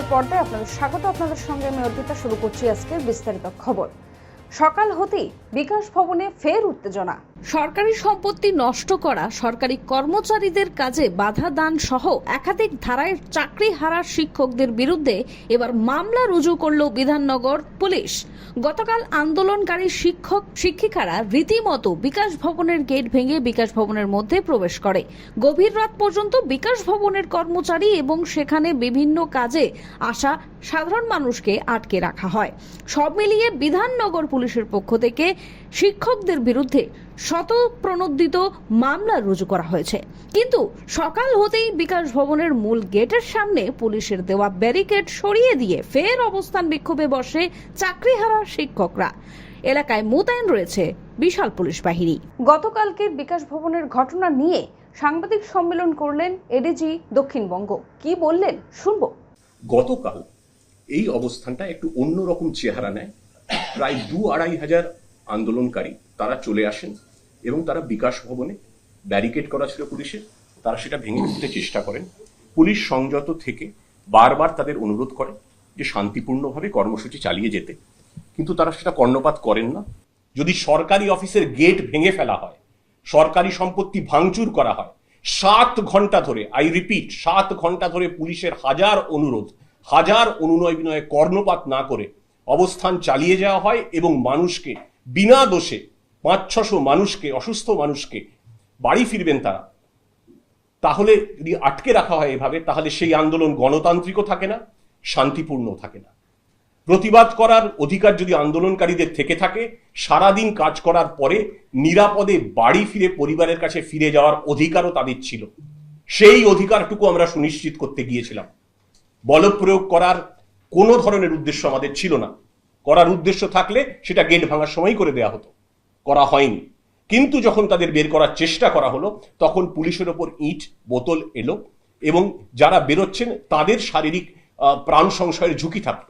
ইন্ডিয়ার পর্দায় আপনাদের স্বাগত। আপনাদের সঙ্গে আমি অর্পিতা, শুরু করছি আজকের বিস্তারিত খবর। সকাল হতেই বিকাশ ভবনে ফের উত্তেজনা। সরকারি সম্পত্তি নষ্ট করা, সরকারি কর্মচারীদের কাজে বাধা দান সহ একাধিক ধারায় চাকরি হারা শিক্ষকদের বিরুদ্ধে এবার মামলা রুজু করল বিধাননগর পুলিশ। গতকাল আন্দোলনকারী শিক্ষক শিক্ষিকারা রীতিমতো বিকাশ ভবনের গেট ভেঙে বিকাশ ভবনের মধ্যে প্রবেশ করে। গভীর রাত পর্যন্ত বিকাশ ভবনের কর্মচারী এবং সেখানে বিভিন্ন কাজে আসা সাধারণ মানুষকে আটকে রাখা হয়। সব মিলিয়ে বিধাননগর পুলিশের পক্ষ থেকে শিক্ষকদের বিরুদ্ধে শত প্রণোদিত মামলা রুজু করা হয়েছে। কিন্তু সকাল হতেই বিকাশ ভবনের মূল গেটের সামনে পুলিশের দেওয়া ব্যারিকেড সরিয়ে দিয়ে ফের অবস্থান বিক্ষোভে বসে চাকরিহারা শিক্ষকরা। এলাকায় মোতায়েন রয়েছে বিশাল পুলিশ বাহিনী। গতকালকের বিকাশ ভবনের ঘটনা নিয়ে সাংবাদিক সম্মেলন করলেন এডিজি দক্ষিণবঙ্গ। কি বললেন? শুনব। গতকাল এই অবস্থানটা একটু অন্যরকম চেহারা নেয়। প্রায় দু আড়াই হাজার আন্দোলনকারী তারা চলে আসেন এবং তারা বিকাশ ভবনে ব্যারিকেড করা ছিল পুলিশের তারা সেটা ভেঙে দিতে চেষ্টা করেন। পুলিশ সংযত থেকে বারবার তাদের অনুরোধ করে যে শান্তিপূর্ণভাবে কর্মসূচি চালিয়ে যেতে। কিন্তু তারা সেটা কর্ণপাত করেন না। যদি সরকারি অফিসের গেট ভেঙে ফেলা হয়, সরকারি সম্পত্তি ভাঙচুর করা হয়, সাত ঘণ্টা ধরে আই রিপিট সাত ঘণ্টা ধরে পুলিশের হাজার অনুরোধ, হাজার অনুনয় বিনয়ে কর্ণপাত না করে অবস্থান চালিয়ে যাওয়া হয় এবং মানুষকে, বিনা দোষে পাঁচ ছশো মানুষকে, অসুস্থ মানুষকে বাড়ি ফিরবেন তারা। তাহলে যদি আটকে রাখা হয় এভাবে, তাহলে সেই আন্দোলন গণতান্ত্রিকও থাকে না, শান্তিপূর্ণও থাকে না। প্রতিবাদ করার অধিকার যদি আন্দোলনকারীদের থেকে থাকে, সারাদিন কাজ করার পরে নিরাপদে বাড়ি ফিরে পরিবারের কাছে ফিরে যাওয়ার অধিকারও তাদের ছিল। সেই অধিকারটুকু আমরা সুনিশ্চিত করতে গিয়েছিলাম। বলপ্রয়োগ করার কোনো ধরনের উদ্দেশ্য আমাদের ছিল না। করার উদ্দেশ্য থাকলে সেটা গেট ভাঙার সময় করে দেয়া হতো। করা হয়নি। কিন্তু যখন তাদের বের করার চেষ্টা করা হলো, তখন পুলিশের ওপর ইট, বোতল এলো এবং যারা বেরোচ্ছেন, তাদের শারীরিক প্রাণ সংশয়ের ঝুঁকি থাকল।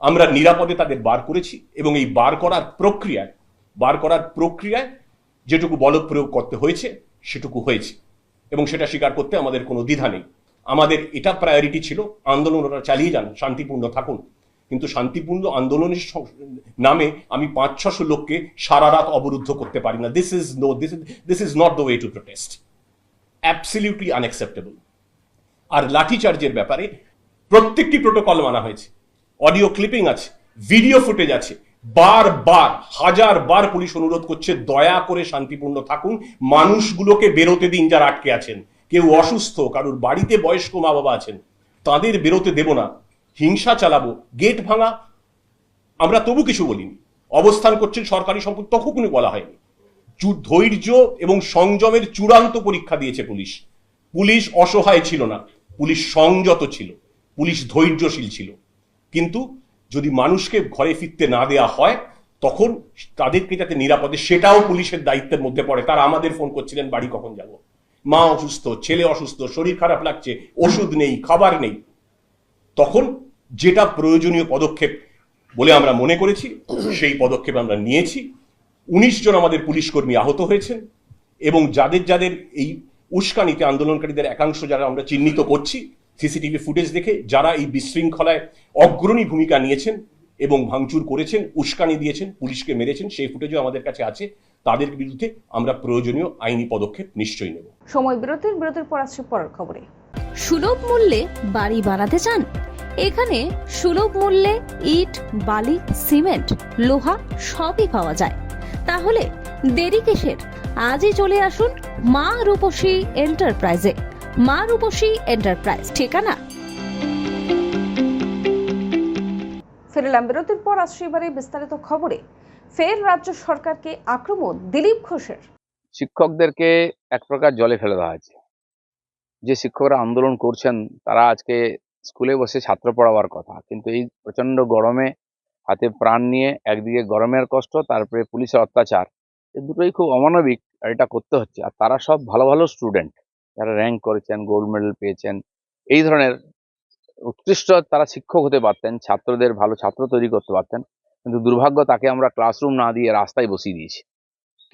আমরা নিরাপদে তাদের বার করেছি এবং এই বার করার প্রক্রিয়ায়, বার করার প্রক্রিয়ায় যেটুকু বলপ্রয়োগ করতে হয়েছে, সেটুকু হয়েছে এবং সেটা স্বীকার করতে আমাদের কোনো দ্বিধা নেই। আমাদের এটা প্রায়োরিটি ছিল আন্দোলন ওরা চালিয়ে যান, শান্তিপূর্ণ থাকুন। কিন্তু শান্তিপূর্ণ আন্দোলনের নামে আমি পাঁচ, ছশো লোককে সারা রাত অবরুদ্ধ করতে পারি না। This is no this this is not the way to protest absolutely unacceptable আর লাঠিচার্জের ব্যাপারে প্রত্যেকটি প্রোটোকল মানা হয়েছে। অডিও ক্লিপিং আছে ভিডিও ফুটেজ আছে। বারবার হাজার বার পুলিশ অনুরোধ করছে, দয়া করে শান্তিপূর্ণ থাকুন। মানুষগুলোকে বেরোতে দিন যারা আটকে আছেন। কেউ অসুস্থ, কারোর বাড়িতে বয়স্ক মা বাবা আছেন। তাদের বেরোতে দেব না। হিংসা চালাবো, গেট ভাঙা। আমরা তবু কিছু বলিনি। অবস্থান করছেন সরকারি সম্পদ, তখনই বলা হয়নি। ধৈর্য এবং সংযমের চূড়ান্ত পরীক্ষা দিয়েছে পুলিশ। পুলিশ অসহায় ছিল না। পুলিশ সংযত ছিল। পুলিশ ধৈর্যশীল ছিল। কিন্তু যদি মানুষকে ঘরে ফিরতে না দেয়া হয়, তখন তাদেরকে যাতে নিরাপদে, সেটাও পুলিশের দায়িত্বের মধ্যে পড়ে। তারা আমাদের ফোন করছিলেন, বাড়ি কখন যাব? মা অসুস্থ, ছেলে অসুস্থ, শরীর খারাপ লাগছে, ওষুধ নেই, খাবার নেই। তখন যেটা প্রয়োজনীয় পদক্ষেপ বলে আমরা মনে করেছি সেই পদক্ষেপ আমরা নিয়েছি। উনিশ জন আমাদের পুলিশ কর্মী আহত হয়েছেন এবং যাদের যাদের এই উস্কানিতে আন্দোলনকারীদের একাংশ যারা আমরা চিহ্নিত করছি সিসিটিভি ফুটেজ দেখে যারা এই বিশৃঙ্খলায় অগ্রণী ভূমিকা নিয়েছেন এবং ভাঙচুর করেছেন উস্কানি দিয়েছেন পুলিশকে মেরেছেন সেই ফুটেজও আমাদের কাছে আছে। তাদের বিরুদ্ধে আমরা প্রয়োজনীয় আইনি পদক্ষেপ নিশ্চয়ই নেব। সময় বিরতির বিরতির পর আসছে পরের খবরে। সুলভ মূল্যে বাড়ি বানাতে চান? এখানে সুলভ মূল্যে ইট বালি সিমেন্ট লোহা সবই পাওয়া যায়। তাহলে দেরি কিসের? আজই চলে আসুন মা রূপসী এন্টারপ্রাইজে। মা রূপসী এন্টারপ্রাইজ ঠিকানা? ফিরলাম বিরতির পর আসছে এবারে বিস্তারিত খবরে। ফের রাজ্য সরকারকে আক্রমণ দিলীপ ঘোষের। শিক্ষকদেরকে এক প্রকার জলে ফেলে দেওয়া হয়েছে। যে শিক্ষকরা আন্দোলন করছেন তারা আজকে স্কুলে বসে ছাত্র পড়াবার কথা। কিন্তু এই প্রচণ্ড গরমে হাতে প্রাণ নিয়ে একদিকে গরমের কষ্ট, তারপরে পুলিশের অত্যাচার এই দুটোই খুব অমানবিক আর এটা করতে হচ্ছে। আর তারা সব ভালো ভালো স্টুডেন্ট। যারা র্যাঙ্ক করেছেন, গোল্ড মেডেল পেয়েছেন, এই ধরনের উৎকৃষ্ট তারা শিক্ষক হতে পারতেন, ছাত্রদের ভালো ছাত্র তৈরি করতে পারতেন, কিন্তু দুর্ভাগ্য তাকে আমরা ক্লাসরুম না দিয়ে রাস্তায় বসিয়ে দিয়েছি।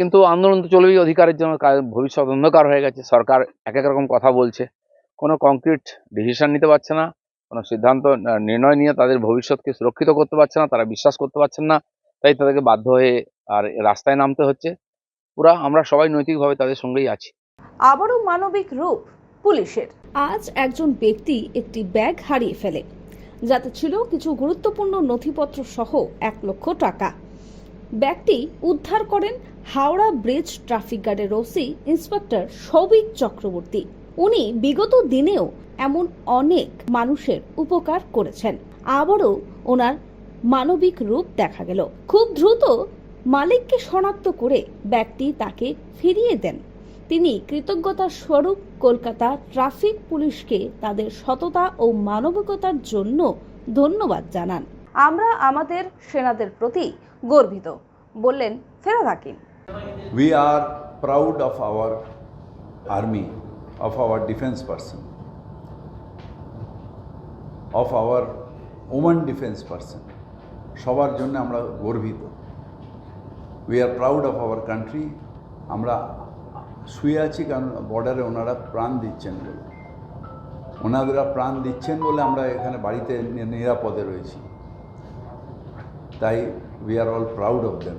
কিন্তু আন্দোলন তো চলবেই অধিকারের জন্য ভবিষ্যৎ অন্ধকার হয়ে গেছে, সরকার এক এক রকম কথা বলছে, কোনো কংক্রিট ডিসিশন নিতে পারছে না। কোনো সিদ্ধান্ত নির্ণয় নিয়ে তাদের ভবিষ্যৎকে সুরক্ষিত করতে পারছে না তারা বিশ্বাস করতে পারছেন না তাই তাদেরকে বাধ্য হয়ে আর রাস্তায় নামতে হচ্ছে। পুরা আমরা সবাই নৈতিকভাবে তাদের সঙ্গেই আছি। আবারও মানবিক রূপ পুলিশের। আজ একজন ব্যক্তি একটি ব্যাগ হারিয়ে ফেলে যাতে ছিল কিছু গুরুত্বপূর্ণ নথিপত্র সহ এক লক্ষ টাকা। ব্যাগটি উদ্ধার করেন হাওড়া ব্রিজ ট্রাফিক গার্ডের ওসি ইন্সপেক্টর সৌভিক চক্রবর্তী। উনি বিগত দিনেও এমন অনেক মানুষের উপকার করেছেন। আবারও ওনার মানবিক রূপ দেখা গেল। খুব দ্রুত মালিককে শনাক্ত করে ব্যক্তি তাকে ফিরিয়ে দেন। তিনি কৃতজ্ঞতার স্বরূপ কলকাতা ট্রাফিক পুলিশকে তাদের সততা ও মানবিকতার জন্য ধন্যবাদ জানান। আমরা আমাদের সেনাদের প্রতি গর্বিত বললেন ফেরাদ হাকিম। We are proud of our army, of our defense person, of our woman defense person. সবার জন্য আমরা গর্বিত। We are proud of our country আমরা শুয়ে আছি কারণ বর্ডারে ওনারা প্রাণ দিচ্ছেন বলে। ওনারা প্রাণ দিচ্ছেন বলে আমরা এখানে বাড়িতে নিরাপদে রয়েছি। তাই we are all proud of them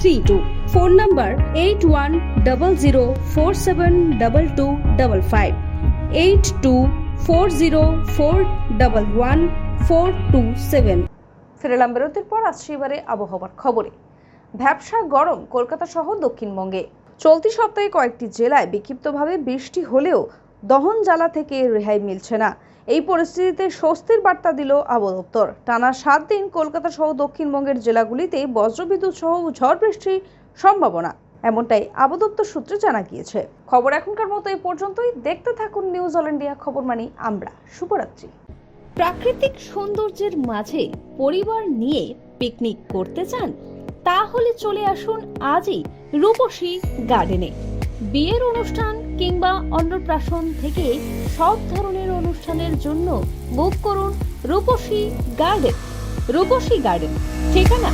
three two phone number eight one double zero four seven double two double five eight two four zero four double one four two seven ফিরেলাম বিরতির পর আসছে এবারে আবহাওয়ার খবরে। ভ্যাবসা গরম কলকাতা সহ দক্ষিণবঙ্গে। চলতি সপ্তাহে কয়েকটি জেলায় বিক্ষিপ্তভাবে বৃষ্টি হলেও দহন জ্বালা থেকে রেহাই মিলছে না। এই পরিস্থিতিতে স্বস্তির বার্তা দিল আবহাওয়া দপ্তর টানা সাত দিন কলকাতা সহ দক্ষিণবঙ্গের জেলাগুলিতে বজ্রবিদ্যুৎ সহ ঝড় বৃষ্টির সম্ভাবনা, এমনটাই আবহাওয়া দপ্তর সূত্রে জানা গিয়েছে। খবর এখনকার মতো এই পর্যন্তই। দেখতে থাকুন নিউজ অল ইন্ডিয়া খবর মানি আমরা। শুভরাত্রি। প্রাকৃতিক সৌন্দর্যের মাঝে পরিবার নিয়ে পিকনিক করতে চান? তাহলে চলে আসুন আজই রূপসী গার্ডেনে বিয়ের অনুষ্ঠান কিংবা অন্নপ্রাশন থেকে সব ধরনের অনুষ্ঠানের জন্য বুক করুন রূপসী গার্ডেন রূপসী গার্ডেন ঠিকানা?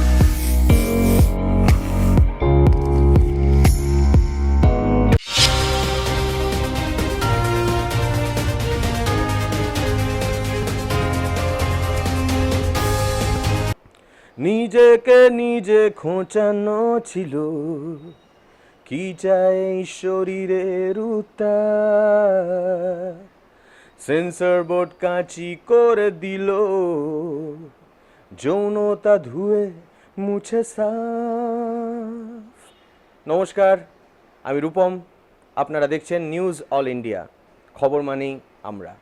নিজেকে নিজে খোঁচানো ছিল। কি চাই শরীরের উত্তাপ? সেন্সর বোর্ড কাঁচি করে দিল। যৌনতা ধুয়ে মুছে সাফ। নমস্কার, আমি রূপম। আপনারা দেখছেন নিউজ অল ইন্ডিয়া। খবর মানেই আমরা।